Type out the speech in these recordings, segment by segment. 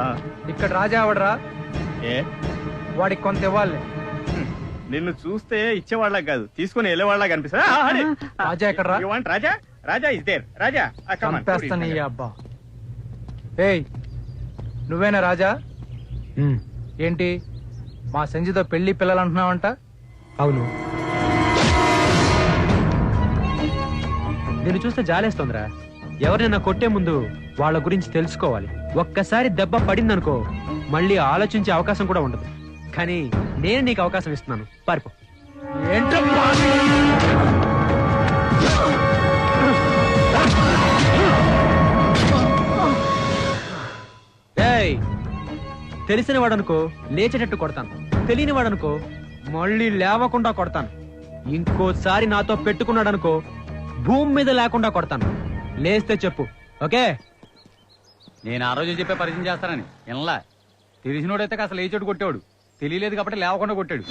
ఆ, ఇక్కడ రాజా ఎవడరా? ఏ? వాడికి కొంత ఇవ్వాలి. నిన్ను చూస్తే ఇచ్చేవాళ్ళ కాదు తీసుకుని వెళ్ళేవాళ్ళ కనిపిస్తా రాజా ఎక్కడ్రా? రాజా? రాజా ఇస్ దేర్ రాజా చంపేస్తాను ఈ. అబ్బా. ఏయ్ నువ్వేనా రాజా? ఏంటి? మా సంజితో పెళ్ళి పిల్లలు అంటున్నావంట? అవును. నేను చూస్తే జాలేస్తోందిరా. ఎవరినైనా కొట్టే ముందు వాళ్ళ గురించి తెలుసుకోవాలి. ఒక్కసారి దెబ్బ పడిందనుకో మళ్ళీ ఆలోచించే అవకాశం కూడా ఉండదు. కానీ నేను నీకు అవకాశం ఇస్తున్నాను. పారిపో. తెలిసిన వాడనుకో లేచేటట్టు కొడతాను. తెలియని వాడనుకో మళ్ళీ లేవకుండా కొడతాను. ఇంకోసారి నాతో పెట్టుకున్నాడనుకో భూమి మీద లేకుండా కొడతాను. లేస్తే చెప్పు ఓకే? నేను ఆ రోజు చెప్పే పరిచయం చేస్తానని. వినలా తెలిసినోడైతే కాస్త లేచోడు కొట్టాడు తెలియలేదు కాబట్టి లేవకుండా కొట్టాడు.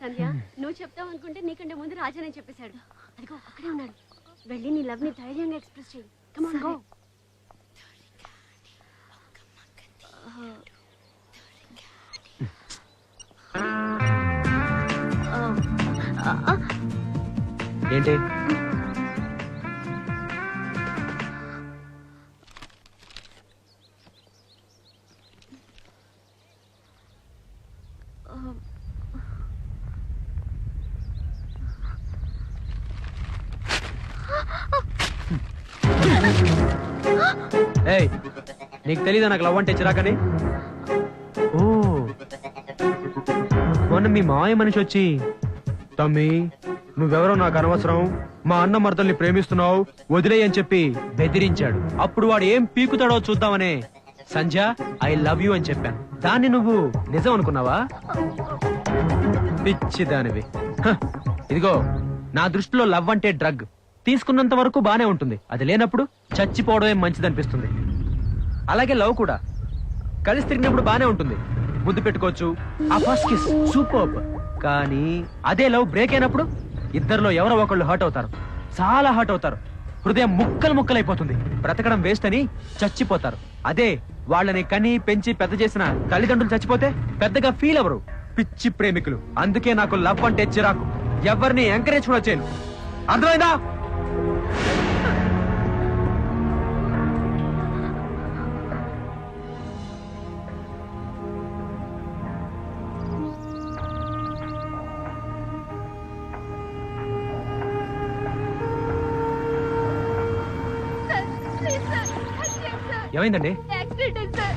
సంధ్య నువ్వు చెప్తావు అనుకుంటే నీకంటే ముందు రాజానే చెప్పేశాడు. అదిగో అక్కడే ఉన్నాడు. వెళ్ళి నీ లవ్ని ధైర్యంగా ఎక్స్ప్రెస్ చేయి కమాన్ గో ఏంటి? ఏయ్ నీకు తెలీదా నాకు లవ్ అంటే చిరాకని? ఓ మొన్న మీ మాయ మనిషి వచ్చి తమ్మి నువ్వెవరో నాకు అనవసరం మా అన్న మరదల్ని ప్రేమిస్తున్నావు వదిలేయని చెప్పి బెదిరించాడు. అప్పుడు వాడు ఏం పీకుతాడో చూద్దామనే సంధ్య ఐ లవ్ యూ అని చెప్పాను. దాన్ని నువ్వు నిజం అనుకున్నావా? పిచ్చి దానివి. హ, ఇదిగో నా దృష్టిలో లవ్ అంటే డ్రగ్. తీసుకున్నంత వరకు బానే ఉంటుంది. అది లేనప్పుడు చచ్చిపోవడమే మంచిదనిపిస్తుంది. అలాగే లవ్ కూడా. కలిసి తిరిగినప్పుడు బానే ఉంటుంది. ముద్దు పెట్టుకోవచ్చు. ఆ ఫస్ట్ కిస్ సూపర్ కానీ అదే లవ్ బ్రేక్ అయినప్పుడు ఇద్దరిలో ఎవరో ఒకళ్ళు హర్ట్ అవుతారు. చాలా హర్ట్ అవుతారు. హృదయం ముక్కలు ముక్కలైపోతుంది. బ్రతకడం వేస్ట్ అని చచ్చిపోతారు. అదే వాళ్ళని కని పెంచి పెద్ద చేసిన తల్లిదండ్రులు చచ్చిపోతే పెద్దగా ఫీల్ అవరు పిచ్చి ప్రేమికులు. అందుకే నాకు లవ్ అంటే చిరాకు. ఎవరిని ఎంకరేజ్ కూడా చేయను. అర్థమైందా? ఏమైందండి? Accident sir.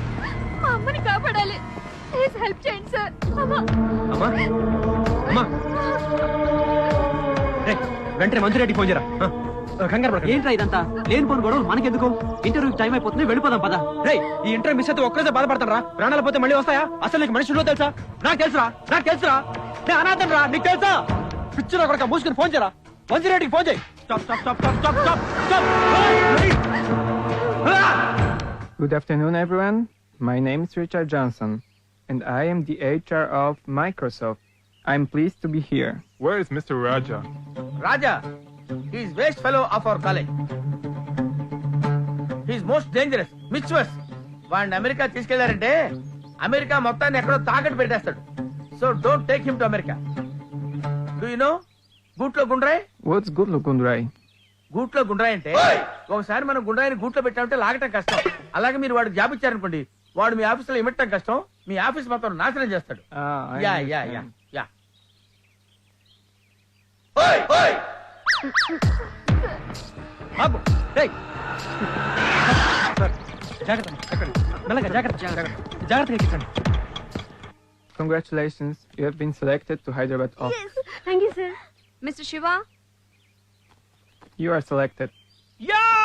మా అమ్మని కాపాడాలి. ప్లీజ్ హెల్ప్ చేయండి సార్. అమ్మా. అమ్మా? అమ్మా? రేయ్, వెంటనే మంజురెడ్డికి ఫోన్ చేయరా? కంగారు పడకండి. ఏంట్రా ఇదంతా? లేని పోను గొడవలు మనకెందుకు? ఇంటర్వ్యూ టైం అయిపోతుంది వెళ్ళిపోదాం పద. రేయ్ ఈ ఇంటర్ మిస్ అయితే ఒక్కరోజే బాధపడతాను రా ప్రాణాలు పోతే మళ్ళీ వస్తాయా? అసలు నీకు మనుషుల్లో తెలుసా? నాకు తెలుసురా నాకు తెలుసురా. నేను అనాథం రా నీకు తెలుసా? పిచ్చిరా కొడక మూసుకుని ఫోన్ చేయరా. మంజురెడ్డికి ఫోన్ చేయి. Stop stop stop stop stop stop. Good afternoon, everyone. My name is Richard Johnson, and I am the HR of Microsoft. I'm pleased to be here. Where is Mr. Raja? Raja is waste fellow of our college he's most dangerous mischievous వాడిని America తీసుకెళ్ళారంటే America మొత్తాన్ని ఎక్కడో తాకట్టు పెట్టేస్తాడు so don't take him to America do you know గూట్లో గుండ్రాయ్ What's good, Lukundrai? గూట్లో గుండ్రాయ్ అంటే ఒకసారి మనం గుండ్రాయిని గూట్లో పెట్టామంటే లాగటం కష్టం అలాగే మీరు వాడికి జాబ్ ఇచ్చారనుకోండి వాడు మీ ఆఫీస్లో ఇమ్మటం కష్టం మీ ఆఫీస్ మొత్తం నాశనం చేస్తాడు I yeah yeah yeah understand. Yeah ఆగు. రేయ్. సార్, జాగ్రత్త ఎక్కండి. మెల్లగా జాగ్రత్త జాగ్రత్త జాగ్రత్తగా ఎక్కించండి Congratulations, you have been selected to Hyderabad office. Thank you sir mister Shiva You are selected. Yeah America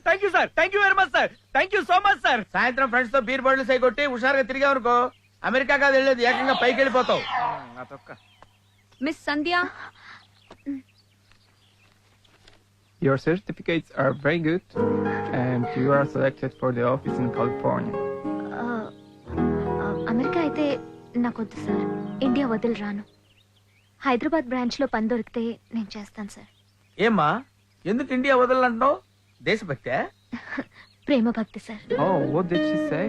thank you sir thank you very much sir thank you so much sir సాయంత్రం ఫ్రెండ్స్తో beer bottles అయి కొట్టి హుషారుగా తిరిగావనుకో America కాదు వెళ్ళేది ఏకంగా పైకి వెళ్ళిపోతావు. Miss Sandhya Your certificates are very good, and you are selected for the office in California. America అయితే నాకొద్దు సార్ ఇండియా వదిలి రాను హైదరాబాద్ బ్రాంచ్లో పని దొరికితే నేను చేస్తాను సార్ ఏమ్మా? ఎందుకు ఇండియా వదలంటున్నావు దేశభక్తే ప్రేమ భక్తి sir Oh, what did she say?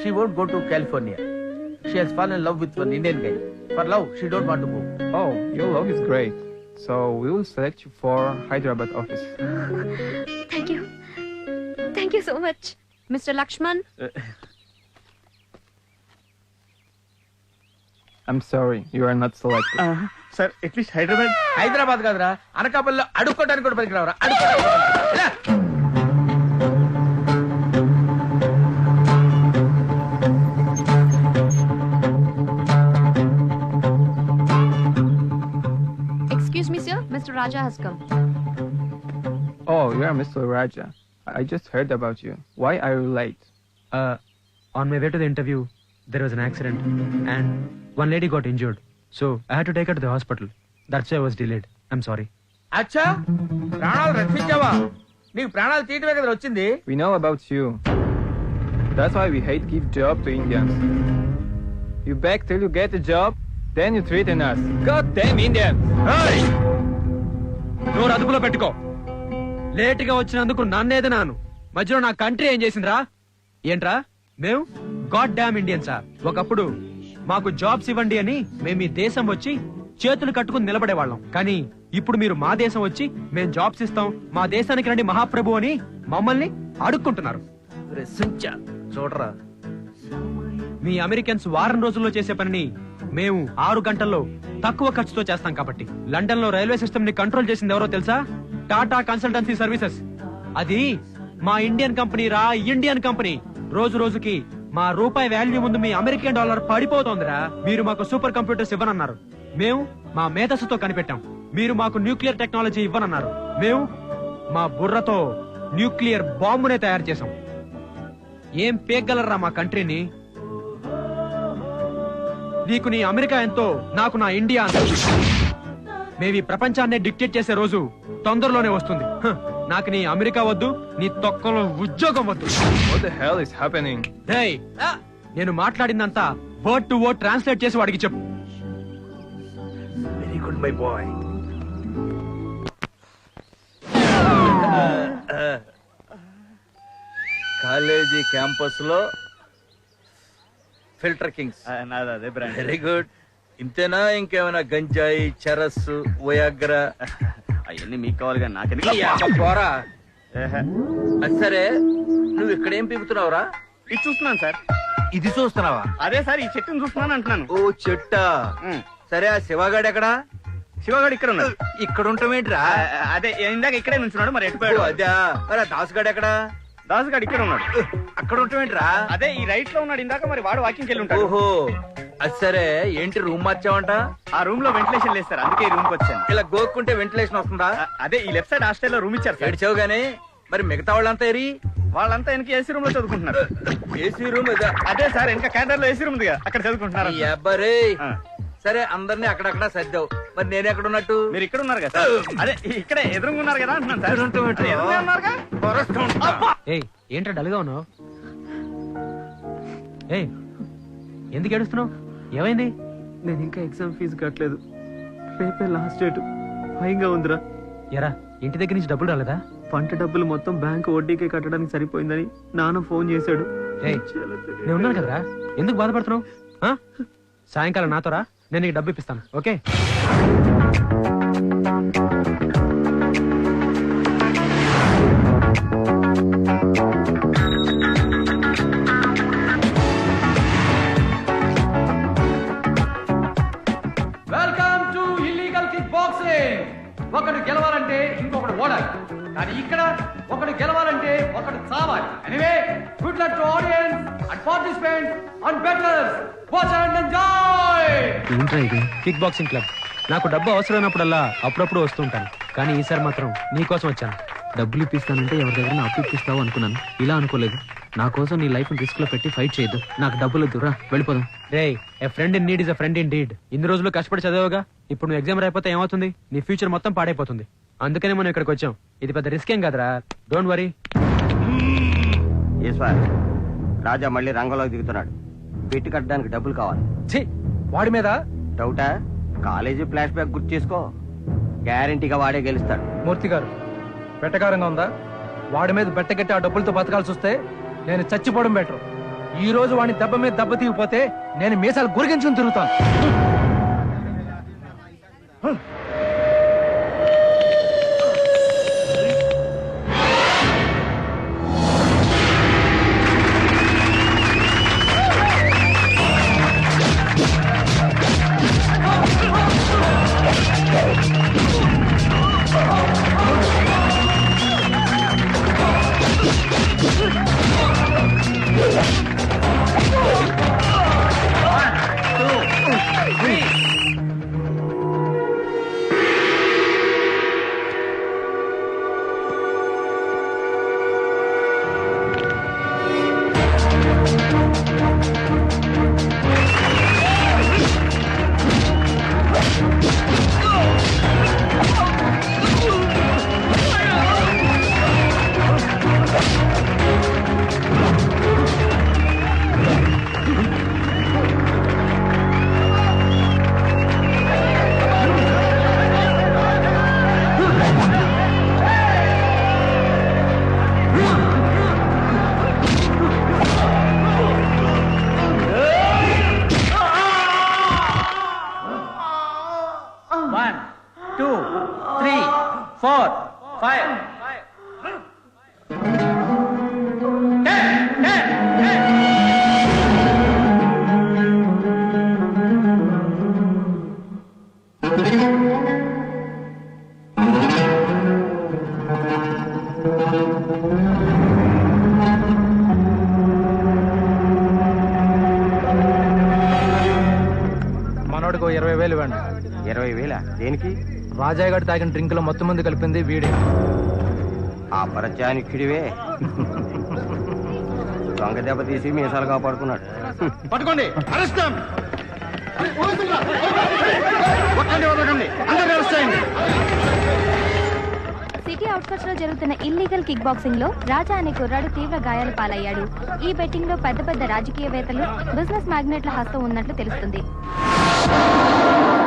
She won't go to California. She has fallen in love with one Indian guy. For love, she don't want to go. Oh, your log is great. So we will select you for Hyderabad office. Thank you thank you so much mister Lakshman I'm sorry, you are not selected. Sir at least Hyderabad Hyderabad కాదురా అనకాపల్లిలో అడుక్కోటానికి కూడా పనికిరావురా అడుక్కోటానికి మీ sir mister Raja has come Oh, you are Mr. Raja. I I just heard about you. Why are you late? On my way to the interview there was an accident and one lady got injured so I had to take at the hospital that's I was delayed I'm sorry అచ్చా ప్రాణాలు రక్షించావా నీకు ప్రాణాలు తీయటమే కదా వచ్చింది We know about you. That's why we hate give job to Indians. You beg till you get a job, then you threaten us. God damn Indians! నోరు అదుపులో పెట్టుకో. లేటుగా వచ్చినందుకు నన్నేది నాను. మధ్యలో నా కంట్రీ ఏం చేసిందిరా? ఏంట్రా? మేము? గాడ్ డామ్ ఇండియన్సా ఒకప్పుడు మాకు జాబ్స్ ఇవ్వండి అని మేము ఈ దేశం వచ్చి చేతులు కట్టుకుని నిలబడేవాళ్ళం. కానీ ఇప్పుడు మీరు మా దేశం వచ్చి మేము జాబ్స్ ఇస్తాం మా దేశానికి రండి మహాప్రభు అని మమ్మల్ని అడుక్కుంటున్నారు. చూడరా. మీ అమెరికన్స్ వారం రోజుల్లో చేసే పనిని మేము ఆరు గంటల్లో తక్కువ ఖర్చుతో చేస్తాం కాబట్టి. లండన్లో రైల్వే సిస్టమ్ని కంట్రోల్ చేసింది ఎవరో తెలుసా? Tata consultancy services. అది మా ఇండియన్ కంపెనీ రా ఇండియన్ కంపెనీ. రోజు రోజుకి మా రూపాయి వాల్యూ ముందు మీ అమెరికన్ డాలర్ పడిపోతోందిరా. మీరు మాకు సూపర్ కంప్యూటర్స్ ఇవ్వనన్నారు. మేము మా మేధస్సుతో కనిపెట్టాం. మీరు మాకు న్యూక్లియర్ టెక్నాలజీ ఇవ్వనన్నారు. మేము మా బుర్రతో న్యూక్లియర్ బాంబునే తయారు చేసాం ఏం పేగలరా మా కంట్రీని? నీకు నీ అమెరికా ఎంతో నాకు నా ఇండియా అంత. మేవి ప్రపంచాన్నే డిక్టేట్ చేసే రోజు తొందరలోనే వస్తుంది. నాకు నీ అమెరికా వద్దు నీ తొక్కలో ఉద్యోగం వద్దు. What the hell is happening? డేయ్, నేను మాట్లాడిందంతా వర్డ్ టు వర్డ్ ట్రాన్స్లేట్ చేసి వాడికి చెప్పు. Very good my boy college క్యాంపస్లో ఫిల్టర్ కింగ్స్. నాది అదే బ్రాండ్. వెరీ గుడ్ ఇంతేనా? ఇంకేమైనా గంజాయి చరస్సు ఓయాగ్ర అవన్నీ మీకు కావాలి? కానీ నాకెందుకు పోరా. అది సరే నువ్వు ఇక్కడ ఏం పీకుతున్నావురా? ఇది చూస్తున్నాను సార్. ఇది చూస్తున్నావా? అదే సార్ ఈ చెట్టును చూస్తున్నాను అంటున్నాను. ఓ చెట్టా. సరే ఆ శివగాడు ఎక్కడా? శివగాడు ఇక్కడ ఉన్నాడు. ఇక్కడ ఉంటామేంట్రా ఆ, అదే ఇందాక ఇక్కడే నుంచున్నాడు మరి ఎట్టుపోయాడు అదా. మరి ఆ దాసుగాడు ఎక్కడా? దాసుగాడు ఇక్కడ ఉన్నాడు. అక్కడ ఉంటామేంట్రా అదే ఈ రైట్లో ఉన్నాడు ఇందాక మరి వాడు వాకింగ్ వెళ్ళి ఉంటాడు. ఓహో అది సరే. ఏంటి రూమ్ మార్చావంట? ఆ రూమ్లో వెంటిలేషన్ లేదు సార్ అందుకే రూమ్కి వచ్చాను. ఇలా గోక్కుంటే వెంటిలేషన్ వస్తుందా? అదే ఈ లెఫ్ట్ సైడ్ హాస్టల్లో రూమ్ ఇచ్చారు ఏడిచావు గానీ? మరి మిగతా వాళ్ళంతా ఏరి? వాళ్ళంతా వెనక ఏసీ రూమ్లో చదువుకుంటున్నారు. ఏసీ రూమ్ అదే సార్ వెనక క్యాండర్లో ఏసీ రూమ్ అక్కడ చదువుకుంటున్నారు. ఆ. సరే అందరినీ అక్కడక్కడ సర్దావు. మరి నేను ఎక్కడ ఉన్నట్టు? మీరు ఇక్కడ ఉన్నారు కదా అదే ఇక్కడే ఎదురుగా ఉన్నారు కదా అంటున్నాను సార్. ఎదురుగా ఉన్నారుగా! ఏయ్ ఏంట్రా డల్గా ఉన్నావు? ఏయ్ ఎందుకు ఏడుస్తున్నావు? ఏమైంది? నేను ఇంకా ఎగ్జామ్ ఫీజు కట్టలేదు. రేపే లాస్ట్ డేట్. భయంగా ఉందిరా. ఎరా ఇంటి దగ్గర నుంచి డబ్బులు రాలేదా? పంట డబ్బులు మొత్తం బ్యాంకు వడ్డీకే కట్టడానికి సరిపోయిందని నాన్న ఫోన్ చేశాడు. ఏయ్ నేను ఉన్నాను కదరా? ఎందుకు బాధపడుతున్నావు? సాయంకాలం నాతో రా నేను నీకు డబ్బు ఇప్పిస్తాను ఓకే? కానీ ఇక్కడ ఒకడు గెలవాలంటే ఒకడు చావాలి. Anyway good luck to audience and participants and betters watch and enjoy ఏంట్రా ఇది? కిక్ బాక్సింగ్ క్లబ్ నాకు డబ్బు అవసరమైనప్పుడల్లా అప్పుడప్పుడు వస్తుంటాను కానీ ఈసారి మాత్రం నీకోసం వచ్చాను. డబ్బులు ఇప్పిస్తానంటే ఎవరి దగ్గర అప్పు ఇప్పిస్తావు అనుకున్నాను. ఇలా అనుకోలేదు. నా కోసం నీ లైఫ్ రిస్క్లో పెట్టి ఫైట్ చేయొద్దు. నాకు డబ్బులు దురా వెళ్ళిపోదాం. రే a friend in need is a friend in deed ఇన్ని రోజులు కష్టపడి చదివాగా ఇప్పుడు నువ్వు ఎగ్జామ్ రాయిపోతే ఏమవుతుంది? నీ ఫ్యూచర్ మొత్తం పాడైపోతుంది. అందుకనే మనం ఇక్కడికి వచ్చాం. ఇది పెద్ద రిస్క్ ఏం కదరా. డోంట్ వరీ ఈశ్వర్ రాజా మళ్ళీ రంగంలోకి దిగుతున్నాడు. పెట్టి కట్టడానికి డబ్బులు కావాలి. ఛీ వాడి మీద? డౌటా? కాలేజీ ఫ్లాష్ బ్యాక్ గుర్తు చేసుకో. గ్యారంటీగా వాడే గెలుస్తాడు. మూర్తి గారు వెటకారంగా ఉందా? వాడి మీద బెట్టగట్టి ఆ డబ్బులతో బతకాల్సి వస్తే నేను చచ్చిపోవడం బెటర్. ఈ రోజు వాడిని దెబ్బ మీద దెబ్బ తీగిపోతే నేను మీసాలు గురిగించుకుని తిరుగుతాను. దేనికి? రాజాయ్ గారు తాగిన డ్రింక్లో మొత్తం మంది కలిపింది వీడే. ఆ పరచానికుడివే దొంగ దెబ్బ తీసి మీసాలు కాపాడుకున్నాడు. పట్టుకోండి అరెస్ట్ సిటీ అవుట్స్కట్స్లో జరుగుతున్న ఇల్లీగల్ కిక్ బాక్సింగ్లో రాజా అనే కుర్రాడు తీవ్ర గాయాల పాలయ్యాడు. ఈ బెట్టింగ్లో పెద్ద పెద్ద రాజకీయవేత్తలు బిజినెస్ మ్యాగ్నెట్ల హస్తం ఉన్నట్లు తెలుస్తుంది.